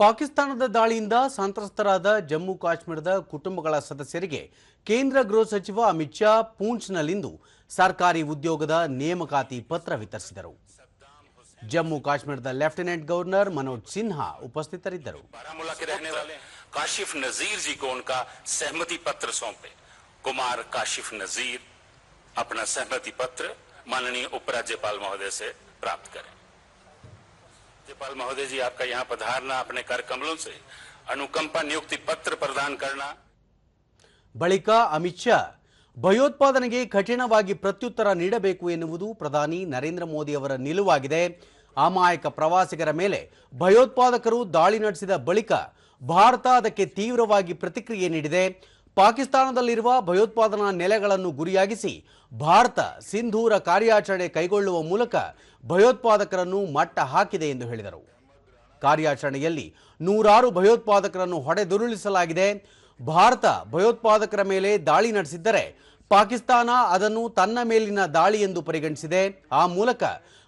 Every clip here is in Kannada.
ಪಾಕಿಸ್ತಾನದ ದಾಳಿಯಿಂದ ಸಂತ್ರಸ್ತರಾದ ಜಮ್ಮು ಕಾಶ್ಮೀರದ ಕುಟುಂಬಗಳ ಸದಸ್ಯರಿಗೆ ಕೇಂದ್ರ ಗೃಹ ಸಚಿವ ಅಮಿತ್ ಶಾ ಪೂಂಚ್ನಲ್ಲಿಂದು ಸರ್ಕಾರಿ ಉದ್ಯೋಗದ ನೇಮಕಾತಿ ಪತ್ರ ವಿತರಿಸಿದರು ಜಮ್ಮು ಕಾಶ್ಮೀರದ ಲೆಫ್ಟಿನೆಂಟ್ ಗವರ್ನರ್ ಮನೋಜ್ ಸಿನ್ಹಾ ಉಪಸ್ಥಿತರಿದ್ದರು बारामूला के रहने वाले काशिफ नजीर जी को उनका सहमति पत्र सौंपे कुमार काशिफ नजीर अपना सहमति पत्र माननीय उपराज्यपाल महोदय से प्राप्त करें राज्यपाल महोदय जी आपका यहाँ पधारना अपने कर कमलों से अनुकंपा नियुक्ति पत्र प्रदान करना ಬಳಿಕ ಅಮಿತ್ ಶಾ ಭಯೋತ್ಪಾದನೆಗೆ ಕಠಿಣವಾಗಿ ಪ್ರತ್ಯುತ್ತರ ನೀಡಬೇಕು ಎನ್ನುವುದು ಪ್ರಧಾನಿ ನರೇಂದ್ರ ಮೋದಿ ಅವರ ನಿಲುವಾಗಿದೆ ಅಮಾಯಕ ಪ್ರವಾಸಿಗರ ಮೇಲೆ ಭಯೋತ್ಪಾದಕರು ದಾಳಿ ನಡೆಸಿದ ಬಳಿಕ ಭಾರತ ಅದಕ್ಕೆ ತೀವ್ರವಾಗಿ ಪ್ರತಿಕ್ರಿಯೆ ನೀಡಿದೆ ಪಾಕಿಸ್ತಾನದಲ್ಲಿರುವ ಭಯೋತ್ಪಾದನಾ ನೆಲೆಗಳನ್ನು ಗುರಿಯಾಗಿಸಿ ಭಾರತ ಸಿಂಧೂರ ಕಾರ್ಯಾಚರಣೆ ಕೈಗೊಳ್ಳುವ ಮೂಲಕ ಭಯೋತ್ಪಾದಕರನ್ನು ಮಟ್ಟ ಹಾಕಿದೆ ಎಂದು ಹೇಳಿದರು. ಕಾರ್ಯಾಚರಣೆಯಲ್ಲಿ ನೂರಾರು ಭಯೋತ್ಪಾದಕರನ್ನು ಹೊಡೆದುರುಳಿಸಲಾಗಿದೆ. ಭಾರತ ಭಯೋತ್ಪಾದಕರ ಮೇಲೆ ದಾಳಿ ನಡೆಸಿದ್ದರೆ ಪಾಕಿಸ್ತಾನ ಅದನ್ನು ತನ್ನ ಮೇಲಿನ ದಾಳಿ ಎಂದು ಪರಿಗಣಿಸಿದೆ. ಆ ಮೂಲಕ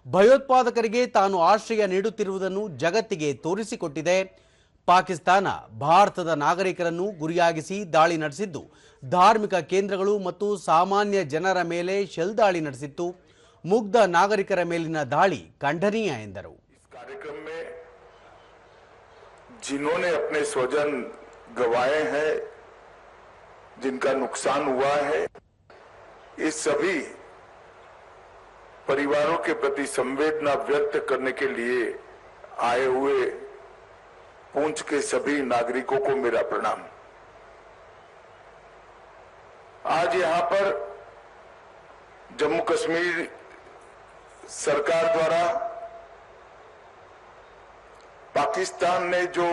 ಭಯೋತ್ಪಾದಕರಿಗೆ ತಾನು ಆಶ್ರಯ ನೀಡುತ್ತಿರುವುದನ್ನು ಜಗತ್ತಿಗೆ ತೋರಿಸಿಕೊಟ್ಟಿದೆ. ಪಾಕಿಸ್ತಾನ ಭಾರತದ ನಾಗರಿಕರನ್ನು ಗುರಿಯಾಗಿಸಿ ದಾಳಿ ನಡೆಸಿದ್ದು ಧಾರ್ಮಿಕ ಕೇಂದ್ರಗಳು ಮತ್ತು ಸಾಮಾನ್ಯ ಜನರ ಮೇಲೆ ಶೆಲ್ ದಾಳಿ ನಡೆಸಿತ್ತು ಮುಗ್ಧ ನಾಗರಿಕರ ಮೇಲಿನ ದಾಳಿ ಖಂಡನೀಯ ಎಂದರು इस कार्यक्रम में जिन्होंने अपने स्वजन गंवाए हैं जिनका नुकसान हुआ है इस सभी परिवारों के प्रति संवेदना व्यक्त करने के लिए आए हुए पूंछ के सभी नागरिकों को मेरा प्रणाम। आज यहाँ पर जम्मू कश्मीर सरकार द्वारा पाकिस्तान ने जो